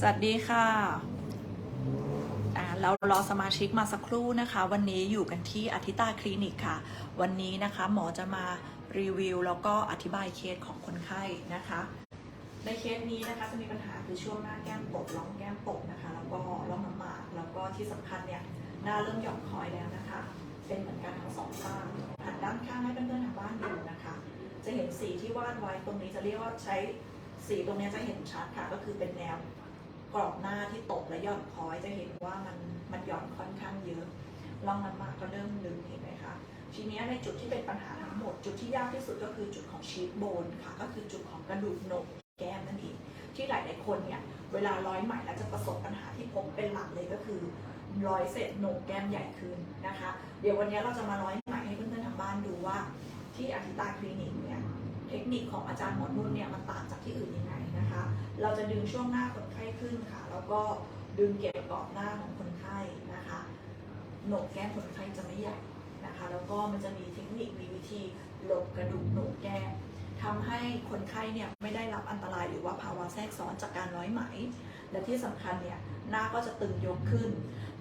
สวัสดีค่ะเรารอสมาชิกมาสักครู่นะคะ วันนี้อยู่กันที่อธิตาคลินิกค่ะ วันนี้นะคะหมอจะมารีวิวแล้วก็อธิบายเคสของคนไข้นะคะ ในเคสนี้นะคะจะมีปัญหาคือช่วงหน้าแก้มตกร่องแก้มตกนะคะ แล้วก็ร่องน้ำหมากแล้วก็ที่สำคัญเนี่ยหน้าเริ่มหย่อนคอยแล้วนะคะ เป็นเหมือนกันทั้งสองข้างหันด้านข้างให้เพื่อนๆทางบ้านดูนะคะ จะเห็นสีที่วาดไว้ตรงนี้จะเรียกว่าใช้สีตรงนี้จะเห็นชัดค่ะ ก็คือเป็นแนว กรอบหน้าที่ตกและหย่อนคอยจะเห็นว่ามันมันหย่อนค่อนข้างเยอะร่องน้ำหมากก็เริ่มลึงเห็นไหมคะทีนี้ในจุดที่เป็นปัญหาทั้งหมด จุดที่ยากที่สุดก็คือจุดของชีสโบนค่ะ ก็คือจุดของกระดูกโหนกแก้มนั่นเองที่หลายๆคนเนี่ยเวลาร้อยไหม่แล้วจะประสบปัญหาที่พบเป็นหลักเลยก็คือร้อยเสร็จโหนกแก้มใหญ่ขึ้นนะคะ เดี๋ยววันนี้เราจะมาร้อยไหม่ให้เพื่อนๆทางบ้านดูว่า ที่อธิตาคลินิกเนี่ยเทคนิคของอาจารย์หมอนุ่นเนี่ยมันต่างจากที่อื่นยังไงนะคะ เราจะดึงช่วงหน้าคน ข้ขึ้นค่ะ แล้วก็ดึงเก็บกรอบหน้าของคนไข้นะคะโหนกแก้มคนไข้จะไม่ใหญ่นะคะ แล้วก็มันจะมีเทคนิคมีวิธีหลบกระดูกโหนกแก้มทำให้คนไข้เนี่ยไม่ได้รับอันตรายหรือว่าภาวะแทรกซ้อนจากการร้อยไหม และที่สำคัญเนี่ยหน้าก็จะตึงยกขึ้น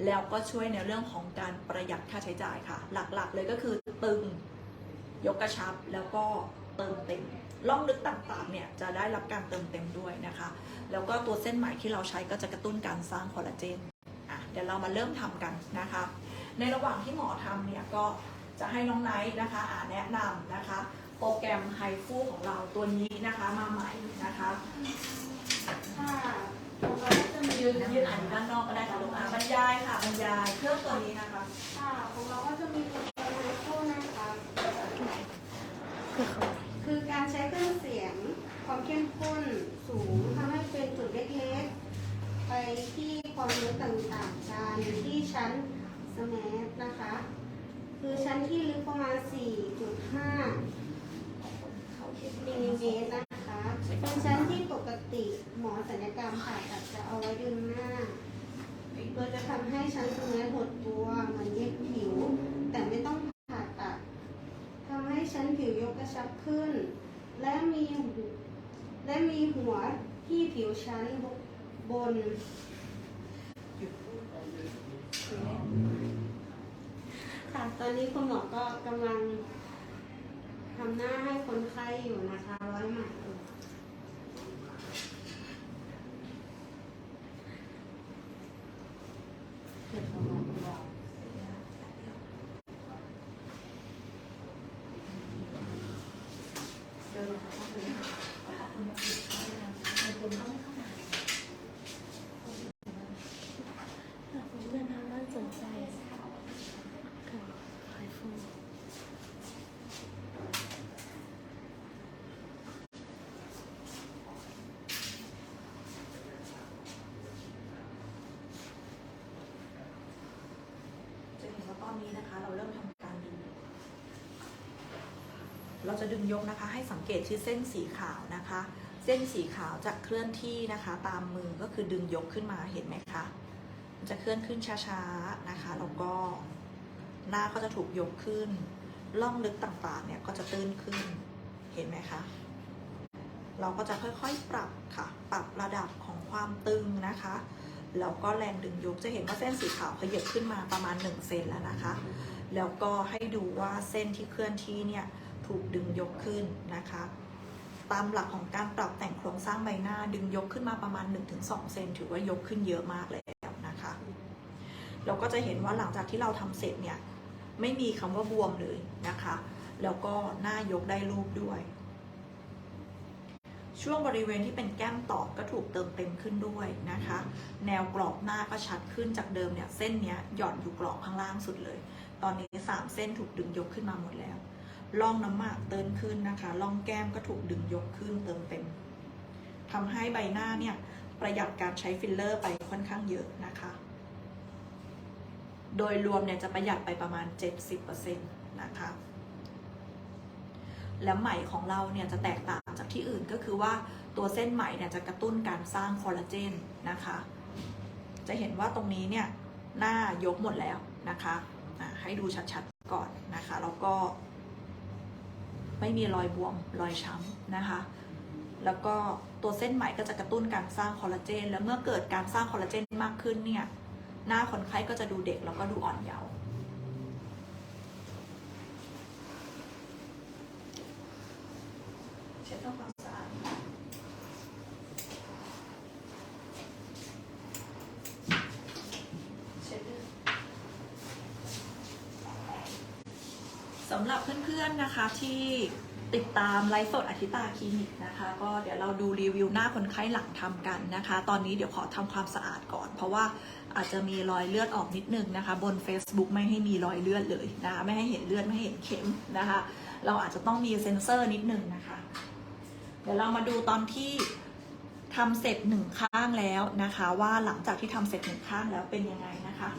แล้วก็ช่วยในเรื่องของการประหยัดค่าใช้จ่ายค่ะ หลักๆ เลยก็คือตึงยกกระชับแล้วก็เติมเต็ม ร่องลึกต่างๆเนี่ยจะได้รับการเติมเต็มด้วยนะคะ แล้วก็ตัวเส้นไหมที่เราใช้ก็จะกระตุ้นการสร้างคอลลาเจนอะเดี๋ยวเรามาเริ่มทำกันนะคะ ในระหว่างที่หมอทำเนี่ยก็จะให้น้องไนท์นะคะอ่าแนะนำนะคะ โปรแกรมไฮฟูของเราตัวนี้นะคะมาใหม่นะคะค่ะแล้วก็จะมียืนยืนอ่านอยู่ด้านนอกก็ได้ค่ะลูกอะบรรยายค่ะบรรยายเครื่องตัวนี้นะคะค่ะของเราก็จะมีโปรแกรมไมโครนะคะ คือการใช้เครื่องเสียงความเข้มข้นสูงทำให้เป็นจุดเล็กๆไปที่ความลึกต่างๆกันที่ชั้นสแมทนะคะ คือชั้นที่ลึกประมาณ 4.5มิลลิเมตรนะคะเป็นชั้นที่ปกติหมอศัลยกรรมผ่าตัดจะเอาไว้ดึงหน้าเพื่อจะทำให้ชั้นตรงนี้หดตัวเหมือนเย็บผิว แต่ไม่ต้องผ่าตัดทำให้ชั้นผิวยกกระชับขึ้น และมีหูและมีหัวที่ผิวชั้นบน ค่ะ ตอนนี้คุณหมอก็กำลังทำหน้าให้คนไข้อยู่นะคะร้อยหม่เดินทางน่าสนใจค่ะไอโฟน จะเห็ นะคะ เราเริ่มทำการดึง เราจะดึงยกนะคะ ให้สังเกตที่เส้นสีขาวนะคะ เส้นสีขาวจะเคลื่อนที่นะคะ ตามมือก็คือดึงยกขึ้นมาเห็นไหมคะจะเคลื่อนขึ้นช้าๆนะคะแล้วก็หน้าก็จะถูกยกขึ้นล่องลึกต่างๆเนี่ยก็จะตื้นขึ้นเห็นไหมคะเราก็จะค่อยๆปรับค่ะ ปรับระดับของความตึงนะคะ แล้วก็แรงดึงยกจะเห็นว่าเส้นสีขาวขยับขึ้นมาประมาณ1เซนแล้วนะคะ แล้วก็ให้ดูว่าเส้นที่เคลื่อนที่เนี่ยถูกดึงยกขึ้นนะคะ ตามหลักของการปรับแต่งโครงสร้างใบหน้าดึงยกขึ้นมาประมาณ 1-2 เซนถือว่ายกขึ้นเยอะมากแล้วนะคะเราก็จะเห็นว่าหลังจากที่เราทำเสร็จเนี่ยไม่มีคำว่าบวมเลยนะคะ แล้วก็หน้ายกได้รูปด้วย ช่วงบริเวณที่เป็นแก้มตอบก็ถูกเติมเต็มขึ้นด้วยนะคะ แนวกรอบหน้าก็ชัดขึ้นจากเดิมเนี่ยเส้นเนี้ยหย่อนอยู่กรอบข้างล่างสุดเลย ตอนนี้สามเส้นถูกดึงยกขึ้นมาหมดแล้วร่องน้ำหมากเติมขึ้นนะคะร่องแก้มก็ถูกดึงยกขึ้นเติมเต็มทำให้ใบหน้าเนี่ยประหยัดการใช้ฟิลเลอร์ไปค่อนข้างเยอะนะคะ โดยรวมเนี่ยจะประหยัดไปประมาณ 70%นะคะและไหมของเราเนี่ยจะแตกต่าง จากที่อื่นก็คือว่าตัวเส้นไหมเนี่ยจะกระตุ้นการสร้างคอลลาเจนนะคะ จะเห็นว่าตรงนี้เนี่ยหน้ายกหมดแล้วนะคะะให้ดูชัดๆก่อนนะคะ แล้วก็ ไม่มีรอยบวมรอยช้ำนะคะ แล้วก็ตัวเส้นไหมก็จะกระตุ้นการสร้างคอลลาเจน แล้วเมื่อเกิดการสร้างคอลลาเจนมากขึ้นเนี่ย หน้าคนไข้ก็จะดูเด็กแล้วก็ดูอ่อนเยาว์เช็ดทำความสะอาดเช็ดด้วยสำหรับเพื่อนๆนะคะ ที่ติดตามไลฟ์สดอธิตาคลินิกนะคะ ก็เดี๋ยวเราดูรีวิวหน้าคนไข้หลังทำกันนะคะ ตอนนี้เดี๋ยวขอทำความสะอาดก่อน เพราะว่าอาจจะมีรอยเลือดออกนิดนึงนะคะ บน Facebook ไม่ให้มีรอยเลือดเลยนะคะไม่ให้เห็นเลือดไม่ให้เห็นเข็มนะคะ เราอาจจะต้องมีเซ็นเซอร์นิดนึงนะคะ เดี๋ยวเรามาดูตอนที่ทำเสร็จหนึ่งข้างแล้วนะคะ ว่าหลังจากที่ทำเสร็จหนึ่งข้างแล้วเป็นยังไงนะคะ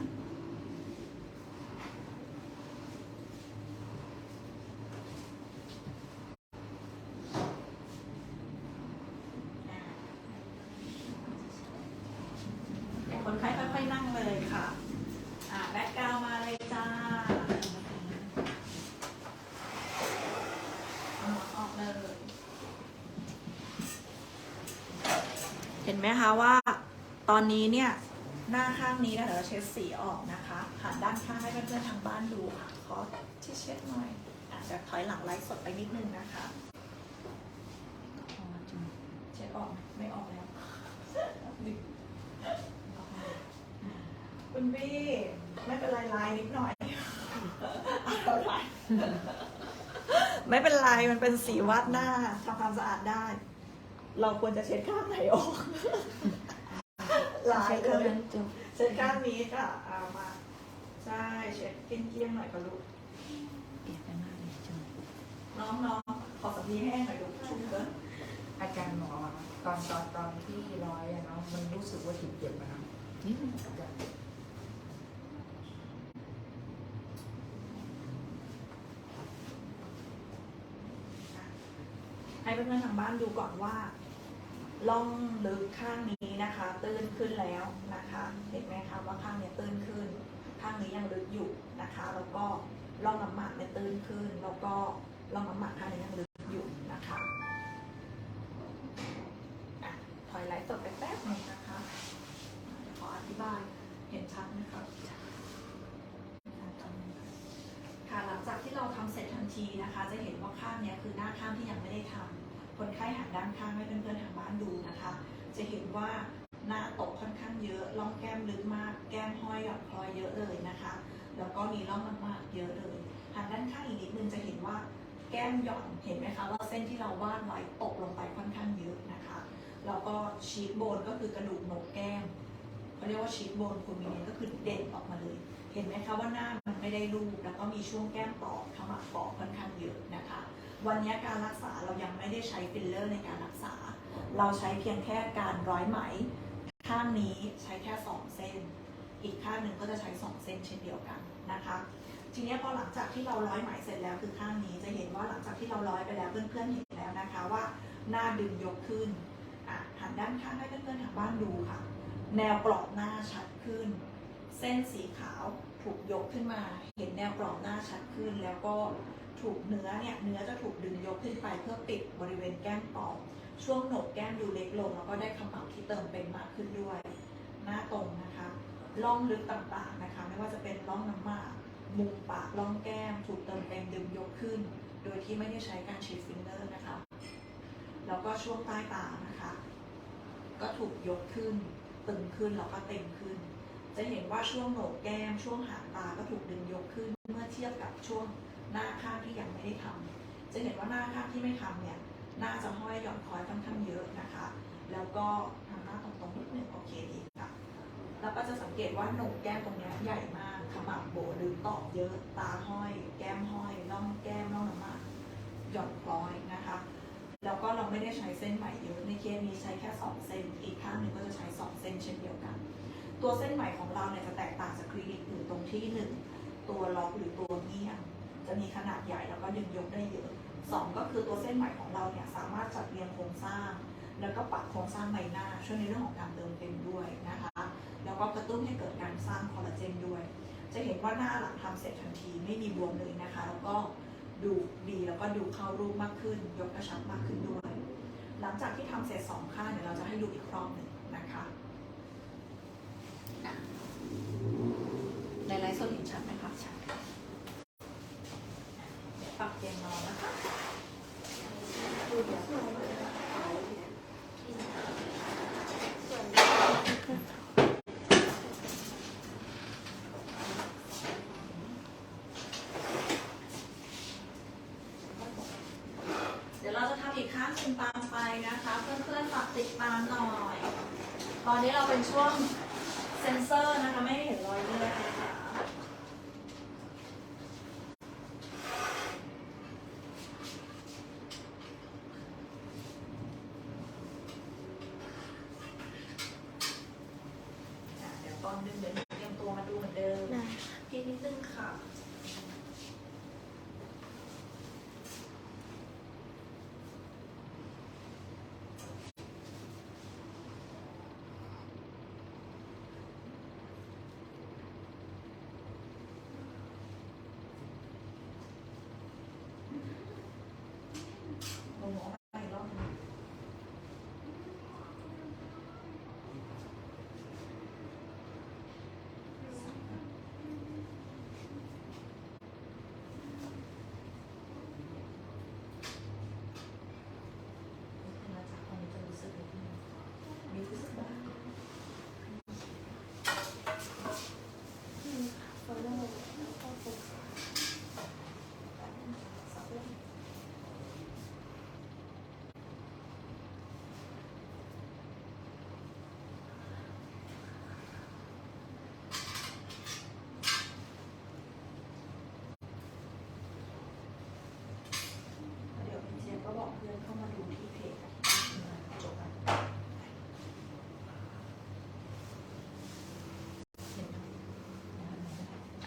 เดี๋ยว คนไข้ค่อยๆนั่งเลยค่ะอ่าแบ็กกราวมาเลยจ้าอาหมอนออกเลยเห็นไหมคะว่า ตอนนี้เนี่ยหน้าข้างนี้นะเดี๋ยวเราเช็ดสีออกนะคะหันด้านข้างให้เพื่อนๆทางบ้านดูค่ะขอที่เช็ดหน่อยอะเดี๋ยวถอยหลังไลฟ์สดไปนิดนึงนะคะ เช็ดออกไหมไม่ออกแล้ว คุณพี่ไม่เป็นไรลายนิดหน่อยเอาลายไม่เป็นไรมันเป็นสีวาดหน้าทำความสะอาดได้ เราควรจะเช็ดข้างไหนออกลายใช้เลคำยนั้นจบเช็ดข้างนี้ค่ะเอามา ใช่เช็ดเกลี้ยงๆหน่อยก็ลูกเปลี่ยนไปมากเลยจังน้องๆขอสำลีแห้งหน่อยลูกชุ่มเกินอาจารย์หมอตอนตอนตอนที่ร้อยอะเนาะมันรู้สึกว่าเจ็บเจ็บๆอะเนาะนิดนึงอาจารย์ ให้เพื่อนๆทางบ้านดูก่อนว่าล่องลึกข้างนี้นะคะ ตื้นขึ้นแล้วนะคะ เห็นไหมคะว่าข้างนี้ตื้นขึ้น ข้างนี้ยังลึกอยู่นะคะ แล้วก็ล่องน้ำหมากเนี่ยตื้นขึ้น แล้วก็ล่องน้ำหมากข้างนี้ยังลึกอยู่นะคะอะถอยไลท์สดไปแป๊บหนึงนะคะเดี๋ยวขออธิบายเห็นชัดไหมคะค่ะหลังจากที่เราทำเสร็จทันทีนะคะ จะเห็นว่าข้างนี้คือหน้าข้างที่ยังไม่ได้ทำคนไข้หันด้านข้างให้เพื่อนๆทางบ้านดูนะคะ จะเห็นว่าหน้าตกค่อนข้างเยอะร่องแก้มลึกมาก แก้มห้อยหย่อนคล้อยเยอะเลยนะคะ แล้วก็มีร่องมากๆเยอะเลยหันด้านข้างอีกนิดนึงจะเห็นว่าแก้มหย่อนเห็นไหมคะว่าเส้นที่เราวาดไว้ตกลงไปค่อนข้างเยอะนะคะแล้วก็ชีทโบนก็คือกระดูกโหนกแก้มเขาเรียกว่าชีทโบนคูมิเนก็คือเด่นออกมาเลย ห็นไหมคะว่าหน้ามันไม่ได้รูปแล้วก็มีช่วงแก้มตอบขมับปอกค่อนข้างเยอะนะคะ วันนี้การรักษาเรายังไม่ได้ใช้ฟิลเลอร์ในการรักษา เราใช้เพียงแค่การร้อยไหม ข้างนี้ใช้แค่ 2 เส้น อีกข้างหนึ่งก็จะใช้ 2 เส้นเช่นเดียวกันนะคะทีนี้พอหลังจากที่เราร้อยไหมเสร็จแล้วคือข้างนี้จะเห็นว่าหลังจากที่เราร้อยไปแล้วเพื่อนๆเห็นแล้วนะคะว่าหน้าดึงยกขึ้นหันด้านข้างให้เพื่อนๆทางบ้านดูค่ะ แนวกรอบหน้าชัดขึ้น เส้นสีขาว ถูกยกขึ้นมา เห็นแนวกรอบหน้าชัดขึ้น แล้วก็ถูกเนื้อเนี่ยเนื้อจะถูกดึงยกขึ้นไปเพื่อปิดบริเวณแก้มปอกช่วงโหนกแก้มดูเล็กลง แล้วก็ได้ขมับที่เติมเต็มมากขึ้นด้วย หน้าตรงนะคะร่องลึกต่างๆนะคะ ไม่ว่าจะเป็นร่องน้ำหมากมุมปากร่องแก้ม ถูกเติมเต็มดึงยกขึ้น โดยที่ไม่ได้ใช้การฉีดฟิลเลอร์นะคะ แล้วก็ช่วงใต้ตานะคะ ก็ถูกยกขึ้น ตึงขึ้นแล้วก็เต็มขึ้น จะเห็นว่าช่วงโหนกแก้ม ช่วงหางตาก็ถูกดึงยกขึ้นเมื่อเทียบกับช่วงหน้าข้างที่ยังไม่ได้ทำจะเห็นว่าหน้าข้างที่ไม่ทำเนี่ยหน้าจะห้อยหย่อนคล้อยค่อนข้างเยอะนะคะ แล้วก็ทำหน้าตรงๆนิดนึงโอเคดีค่ะแล้วก็จะสังเกตว่าโหนกแก้มตรงเนี้ยใหญ่มากขมับโบหรือตอบเยอะตาห้อย แก้มห้อยร่องแก้มร่องน้ำหมาหย่อนคล้อยนะคะแล้วก็เราไม่ได้ใช้เส้นไหม่เยอะในเคสนี้ใช้แค่ 2 เส้น อีกข้างหนึ่งก็จะใช้ 2 เส้นเช่นเดียวกัน ตัวเส้นไหมของเราเนี่ยจะแตกต่างจากคลินิกอื่นตรงที่1ตัวล็อกหรือตัวเงี่ยจะมีขนาดใหญ่แล้วก็ดึงยกได้เยอะ2ก็คือตัวเส้นไหมของเราเนี่ยสามารถจัดเรียงโครงสร้าง แล้วก็ปรับโครงสร้างใบหน้า ช่วยในเรื่องของการเติมเต็มด้วยนะคะ แล้วก็กระตุ้นให้เกิดการสร้างคอลลาเจนด้วย จะเห็นว่าหน้าหลังทำเสร็จทันทีไม่มีบวมเลยนะคะ แล้วก็ดูดีแล้วก็ดูเข้ารูปมากขึ้น ยกกระชับมากขึ้นด้วย หลังจากที่ทำเสร็จสองข้างเดี๋ยวเราจะให้ดูอีกรอบหนึ่งนะคะ อะในไลฟ์สดเห็นชัดไหมคะชัดปรับเตียงนอนนะคะเดี๋ยวเราจะทำอีกข้งหนึ่งตามไปนะคะ เพื่อนๆฝากติดตามหน่อย ตอนนี้เราเป็นช่วง เซนเซอร์นะคะ ไม่ให้เห็นรอยเลือดนะคะ อะเดี๋ยวตอนดึงเดี๋ยวหนูเตรียมตัวมาดูเหมือนเดิม ได้ พี่นิดนึงค่ะ หนูหมอไปอีกรอบหนึ่ง มาจากตอนนี้จะรู้สึกแบบนี้มีรู้สึกบ้าง ฟอลโล่แล้วก็โฟกัส สักเรื่องเดี๋ยวพี่เจี๊ยบก็บอกเพื่อนเข้ามาดูที่เพจจบแล้วเห็นไหม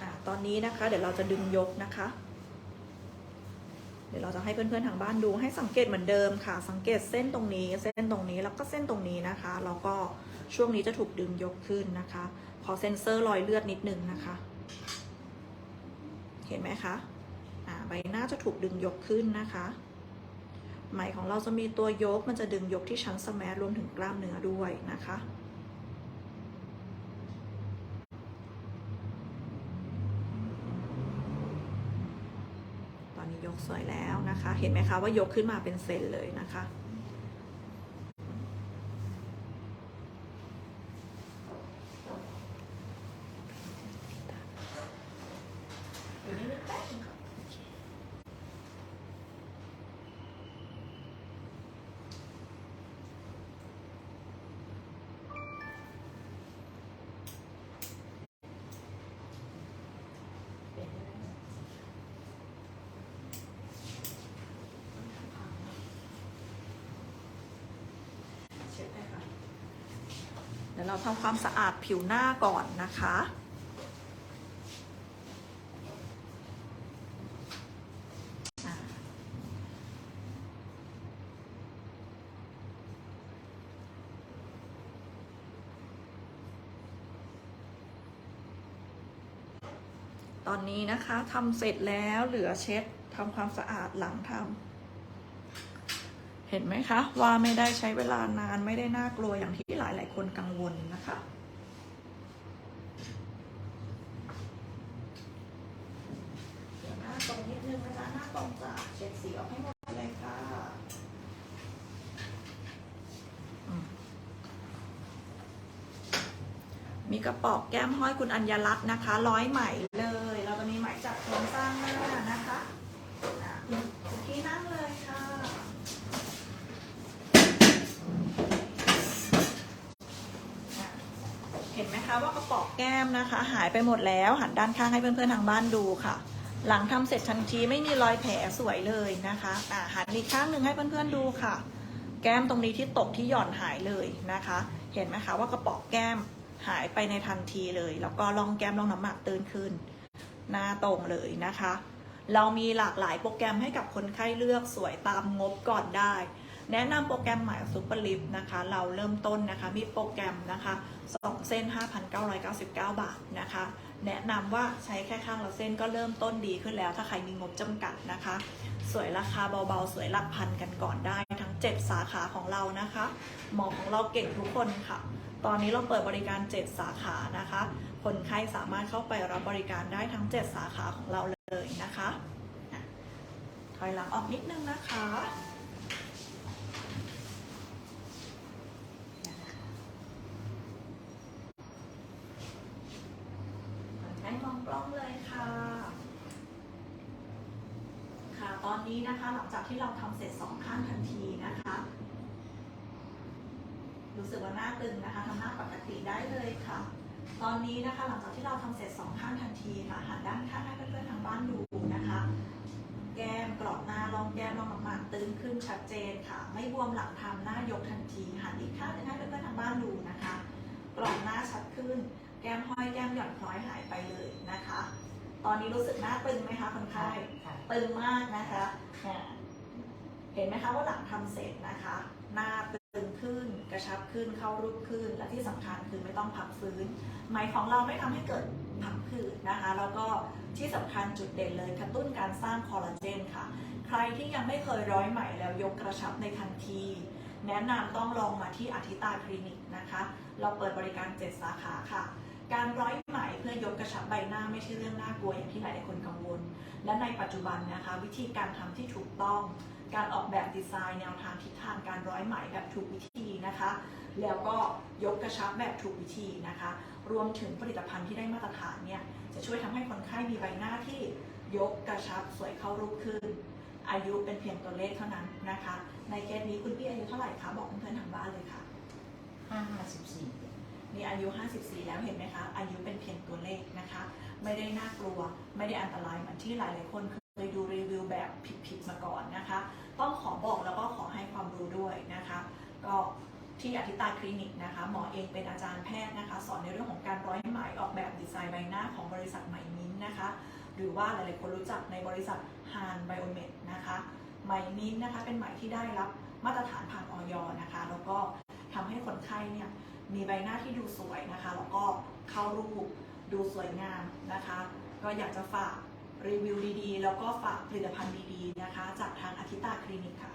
อะ ตอนนี้นะคะ เดี๋ยวเราจะดึงยกนะคะ เดี๋ยวเราจะให้เพื่อนๆทางบ้านดูให้สังเกตเหมือนเดิมค่ะ สังเกตเส้นตรงนี้ เส้นตรงนี้แล้วก็เส้นตรงนี้นะคะแล้วก็ช่วงนี้จะถูกดึงยกขึ้นนะคะ ขอเซ็นเซอร์รอยเลือดนิดนึงนะคะ เห็นไหมคะใบหน้าจะถูกดึงยกขึ้นนะคะไหมของเราจะมีตัวยกมันจะดึงยกที่ชั้นสแมสรวมถึงกล้ามเนื้อด้วยนะคะ ตอนนี้ ยกสวยแล้วนะคะ เห็นไหมคะว่ายกขึ้นมาเป็นเซนเลยนะคะ เดี๋ยวนี้นึกแป๊บนึงค่ะเปลี่ยนได้ไหมเช็ดได้ค่ะ เดี๋ยวเราทำความสะอาดผิวหน้าก่อนนะคะตอนนี้นะคะทำเสร็จแล้วเหลือเช็ดทำความสะอาดหลังทำเห็นไหมคะ ว่าไม่ได้ใช้เวลานานไม่ได้น่ากลัวอย่างที่ คนกังวลนะคะ เดี๋ยวหน้าตรงนิดนึงนะคะหน้าตรงจะเช็ดสีออกให้หมดเลยค่ะมีกระป๋อกแก้มห้อยคุณอัญญลักษณ์นะคะ ร้อยไหมเลย เราจะมีไหมจากโครงสร้างหน้านะคะอะคุณคุณพี่นั่งเลยค่ะ เห็นไหมคะว่ากระปอกแก้มนะคะ หายไปหมดแล้วหันด้านข้างให้เพื่อนๆทางบ้านดูค่ะ หลังทำเสร็จทันทีไม่มีรอยแผลสวยเลยนะคะอ่าหันอีกข้างหนึ่งให้เพื่อนๆดูค่ะ แก้มตรงนี้ที่ตกที่หย่อนหายเลยนะคะ เห็นไหมคะว่ากระปอกแก้มหายไปในทันทีเลย แล้วก็ร่องแก้มร่องน้ำหมากตื้นขึ้น หน้าตรงเลยนะคะ เรามีหลากหลายโปรแกรมให้กับคนไข้เลือกสวยตามงบก่อนได้ แนะนำโปรแกรมใหม่ซูเปอร์ลิฟนะคะ เราเริ่มต้นนะคะ มีโปรแกรมนะคะ2เส้น 5,999 บาทนะคะ แนะนำว่าใช้แค่ข้างละเส้นก็เริ่มต้นดีขึ้นแล้ว ถ้าใครมีงบจำกัดนะคะ สวยราคาเบาๆ สวยหลักพันกันก่อนได้ ทั้ง 7 สาขาของเรานะคะ หมอของเราเก่งทุกคนค่ะ ตอนนี้เราเปิดบริการ 7 สาขานะคะ คนไข้สามารถเข้าไปรับบริการได้ทั้ง 7 สาขาของเราเลยนะคะอะถอยหลังออกนิดนึงนะคะ ให้ม องกล้องเลยค่ะ ค่ะ ตอนนี้นะคะหลังจากที่เราทำเสร็จสองข้างทันทีนะคะ รู้สึกว่าหน้าตึงนะคะทำหน้าปกติได้เลยค่ะ ตอนนี้นะคะหลังจากที่เราทำเสร็จสองข้างทันทีค่ะหันด้านข้างให้เพื่อนๆทางบ้านดูนะคะแก้มกรอบหน้าลองแก้มลองหมากๆตึงขึ้นชัดเจนค่ะ ไม่บวมหลังทำหน้ายกทันทีหันอีกข้างหนึงให้เพื่อนๆทางบ้านดูนะคะ กรอบหน้าชัดขึ้น แก้มห้อยแก้มหย่อนคล้อยหายไปเลยนะคะ ตอนนี้รู้สึกหน้าตึงไหมคะคนไข้ค่ะตึงมากนะคะเนี่ยเห็นไหมคะว่าหลังทำเสร็จนะคะ หน้าตึงขึ้นกระชับขึ้นเข้ารูปขึ้น และที่สำคัญคือไม่ต้องพักฟื้นไหมของเราไม่ทำให้เกิดผังผืดนะคะ แล้วก็ที่สำคัญจุดเด่นเลยกระตุ้นการสร้างคอลลาเจนค่ะ ใครที่ยังไม่เคยร้อยไหมแล้วยกกระชับในทันทีแนะนำต้องลองมาที่อธิตาคลินิกนะคะ เราเปิดบริการ 7 สาขาค่ะ การร้อยไหมเพื่อยกกระชับใบหน้าไม่ใช่เรื่องน่ากลัวอย่างที่หลายๆคนกังวล และในปัจจุบันนะคะ วิธีการทำที่ถูกต้อง การออกแบบดีไซน์แนวทางทิศทางการร้อยไหมแบบถูกวิธีนะคะ แล้วก็ยกกระชับแบบถูกวิธีนะคะ รวมถึงผลิตภัณฑ์ที่ได้มาตรฐานเนี่ยจะช่วยทำให้คนไข้มีใบหน้าที่ยกกระชับสวยเข้ารูปขึ้น อายุเป็นเพียงตัวเลขเท่านั้นนะคะ ในเคสนี้คุณพี่อายุเท่าไหร่คะบอกเพื่อนๆทางบ้านเลยค่ะ54 นี่อายุ 54 แล้วเห็นไหมคะ อายุเป็นเพียงตัวเลขนะคะ ไม่ได้น่ากลัว ไม่ได้อันตรายเหมือนที่หลายๆคนเคยดูรีวิวแบบผิดๆมาก่อนนะคะ ต้องขอบอกแล้วก็ขอให้ความรู้ด้วยนะคะ ก็ที่อธิตาคลินิกนะคะ หมอเองเป็นอาจารย์แพทย์นะคะ สอนในเรื่องของการร้อยไหมออกแบบดีไซน์ใบหน้าของบริษัทไหมมิ้นนะคะ หรือว่าหลายๆคนรู้จักในบริษัทฮานไบโอเมดนะคะไหมมิ้นนะคะเป็นไหมที่ได้รับมาตรฐานผ่านออยนะคะ แล้วก็ทำให้คนไข้เนี่ย มีใบหน้าที่ดูสวยนะคะ แล้วก็เข้ารูปดูสวยงามนะคะ ก็อยากจะฝากรีวิวดีๆ แล้วก็ฝากผลิตภัณฑ์ดีๆนะคะ จากทางอาทิตาคลินิกค่ะ